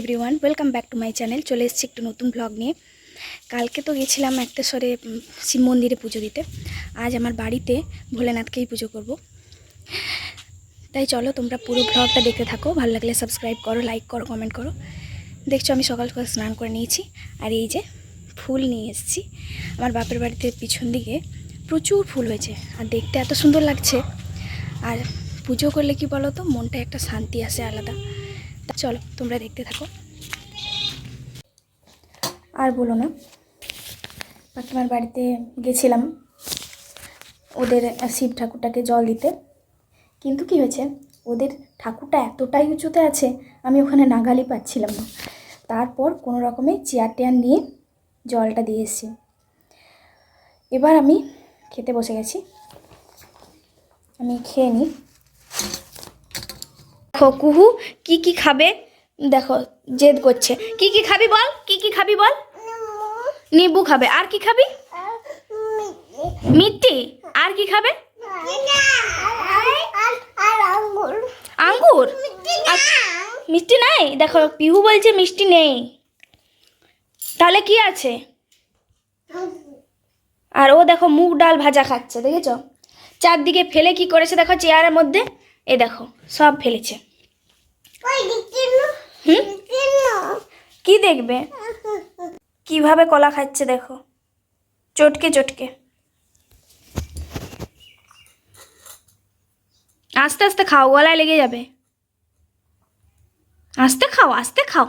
Everyone welcome back to my channel চলে এসেছি একটু নতুন ব্লগ নিয়ে। কালকে তো গেছিলাম একটা স্বরে শিব মন্দিরে পুজো দিতে। আজ আমার বাড়িতে ভোলেনাথকেই পুজো করব। তাই চলো তোমরা পুরো ব্লগটা দেখতে থাকো। ভালো লাগলে সাবস্ক্রাইব করো লাইক করো কমেন্ট করো। দেখছ আমি সকাল সকাল স্নান করে নিয়েছি। আর এই যে ফুল নিয়ে এসেছি। আমার বাপের বাড়িতে পিছন দিকে প্রচুর ফুল হয়েছে। আর দেখতে এত সুন্দর লাগছে। আর পুজো করলে কি বলো তো মনটা একটা শান্তি আসে আলাদা। চলো, তোমরা দেখতে থাকো। আর বলো না কাকিমার বাড়িতে গেছিলাম ওদের শিব ঠাকুরটাকে জল দিতে। কিন্তু কি হয়েছে, ওদের ঠাকুরটা এতটাই উঁচুতে আছে, আমি ওখানে নাগালি পাচ্ছিলাম না। তারপর কোনো রকমে চেয়ার টেয়ার নিয়ে জলটা দিয়ে এসেছি। এবার আমি খেতে বসে গেছি। আমি খেয়ে নিই। দেখো, কুহু, কি কি খাবে? দেখো, জেদ করছে। কি কি খাবি বল? কি কি খাবি বল? নিম্বু খাবে। আর কি খাবি? মিষ্টি আর কি খাবে? আঙ্গুর। মিষ্টি নাই? দেখো, পিহু বলছে মিষ্টি নেই। তাহলে কি আছে? আর ও দেখো, মুগ ডাল ভাজা খাচ্ছে, দেখেছ? চারদিকে ফেলে কি করেছে, দেখো, চেয়ারের মধ্যে। এ দেখো সব ফেলেছে। কি দেখবে? কীভাবে কলা খাচ্ছে দেখো। চটকে চটকে। আস্তে আস্তে খাও গলায় লেগে যাবে। আস্তে খাও আস্তে খাও।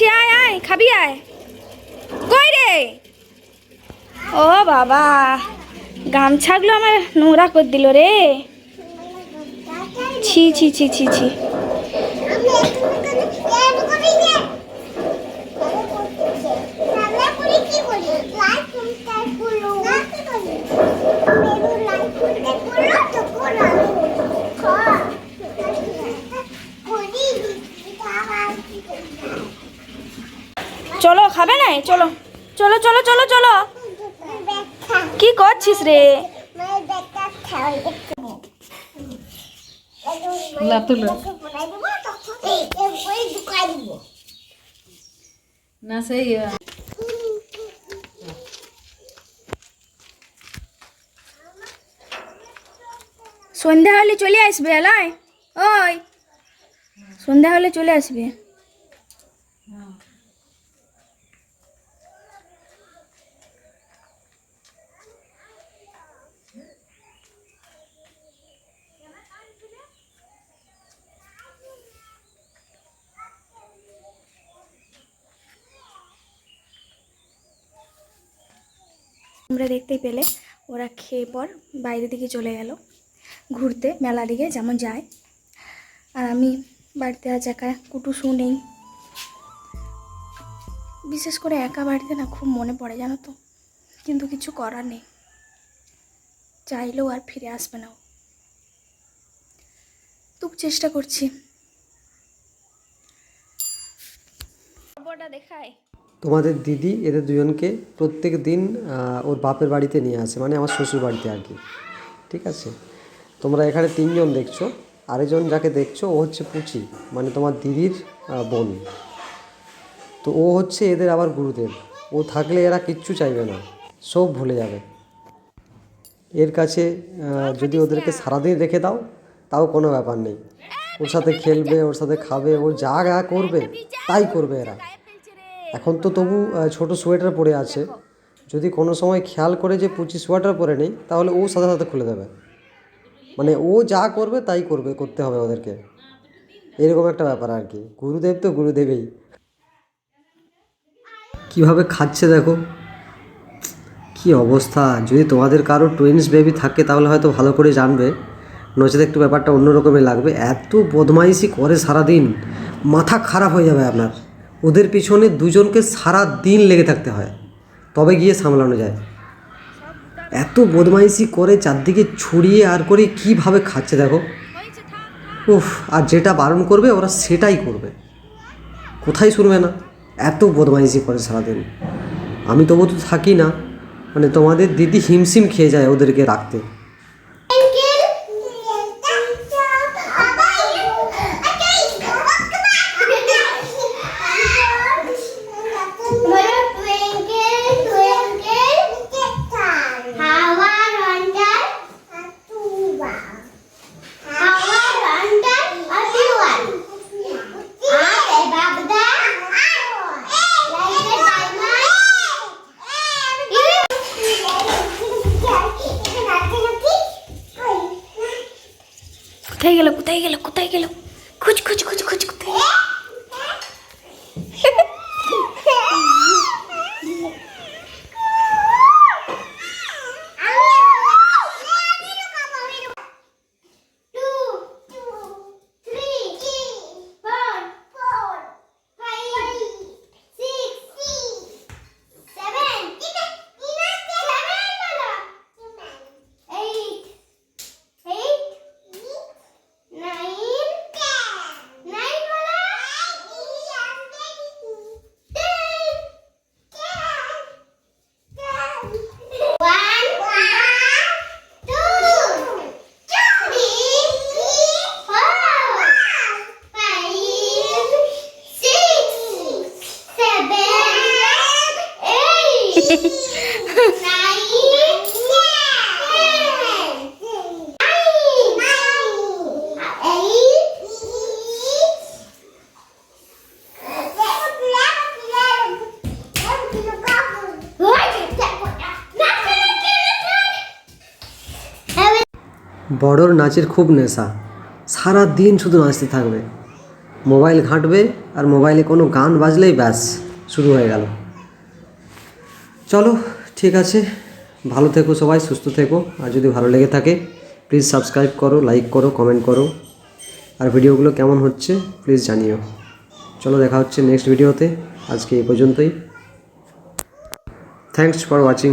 रही আয় আয়, খাবি, আয়। কই রে? ও বাবা গামছাগুলো আমার নোংরা করে দিল রে। ছি ছি ছি ছি ছি। চলো খাবে না চলো। চলো চলো চলো চলো। কি করছিস রে? না সেই সন্ধ্যা হলে চলে আসবে এলাই? ওই সন্ধ্যা হলে চলে আসবে। তোমরা দেখতেই পেলে, ওরা খেয়ে পর বাইরে দিকে চলে গেল, ঘুরতে, মেলা দিকে যেমন যায়। আর আমি বাড়িতে আজ একা কুটুসু নেই। বিশেষ করে একা বাড়িতে না খুব মনে পড়ে জানো তো, কিন্তু কিছু করার নেই। চাইলেও আর ফিরে আসবে না খুব চেষ্টা করছি। খবরটা দেখায় তোমাদের দিদি, এদের দুজনকে প্রত্যেক দিন ওর বাপের বাড়িতে নিয়ে আসে মানে আমার শ্বশুর বাড়িতে আর কি। ঠিক আছে? তোমরা এখানে তিনজন দেখছ, আরেকজন যাকে দেখছ, ও হচ্ছে পুচি মানে তোমার দিদির বোন। তো ও হচ্ছে এদের আবার গুরুদেব। ও থাকলে এরা কিচ্ছু চাইবে না, সব ভুলে যাবে। এর কাছে যদি ওদেরকে সারাদিন রেখে দাও, তাও কোনো ব্যাপার নেই। ওর সাথে খেলবে, ওর সাথে খাবে, ও যা যা করবে, তাই করবে এরা। এখন তো তবু ছোট সোয়েটার পরে আছে। যদি কোনো সময় খেয়াল করে যে পুচি সোয়েটার পরে নেই তাহলে ও সাথে সাথে খুলে দেবে। মানে ও যা করবে তাই করবে করতে হবে ওদেরকে। এরকম একটা ব্যাপার আর কি। গুরুদেব তো গুরুদেবেই। কীভাবে খাচ্ছে দেখো। কি অবস্থা। যদি তোমাদের কারও টুইন্স বেবি থাকে তাহলে হয়তো ভালো করে জানবে। নচেত একটু ব্যাপারটা অন্যরকমের লাগবে। এত বদমাইশি করে সারাদিন। মাথা খারাপ হয়ে যাবে আপনার। ওদের পিছনে দুজনকে সারা দিন লেগে থাকতে হয়। তবে গিয়ে সামলানো যায়। এত বদমাইশি করে চারদিকে ছড়িয়ে আর করে কীভাবে খাচ্ছে দেখো। উফ, আর যেটা বারণ করবে ওরা সেটাই করবে। কোথায় শুনবে না? এত বদমাইশি করে সারাদিন। আমি তবু তো থাকি না। মানে তোমাদের দিদি হিমশিম খেয়ে যায় ওদেরকে রাখতে। কোথায় গেল কোথায় গেল কোথায় গেল? খুঁজ খুঁজ খুঁজ খুঁজ কোথায় বড়োর নাচের খুব নেশা। সারা দিন শুধু নাচতে থাকবে। মোবাইল ঘাঁটবে আর মোবাইলে কোনো গান বাজলেই ব্যাস, শুরু হয়ে গেল। চলো, ঠিক আছে। ভালো থেকো সবাই, সুস্থ থেকো। আর যদি ভালো লেগে থাকে প্লিজ সাবস্ক্রাইব করো লাইক করো কমেন্ট করো। আর ভিডিওগুলো কেমন হচ্ছে প্লিজ জানিও। চলো, দেখা হচ্ছে নেক্সট ভিডিওতে আজকে এই পর্যন্তই। Thanks for watching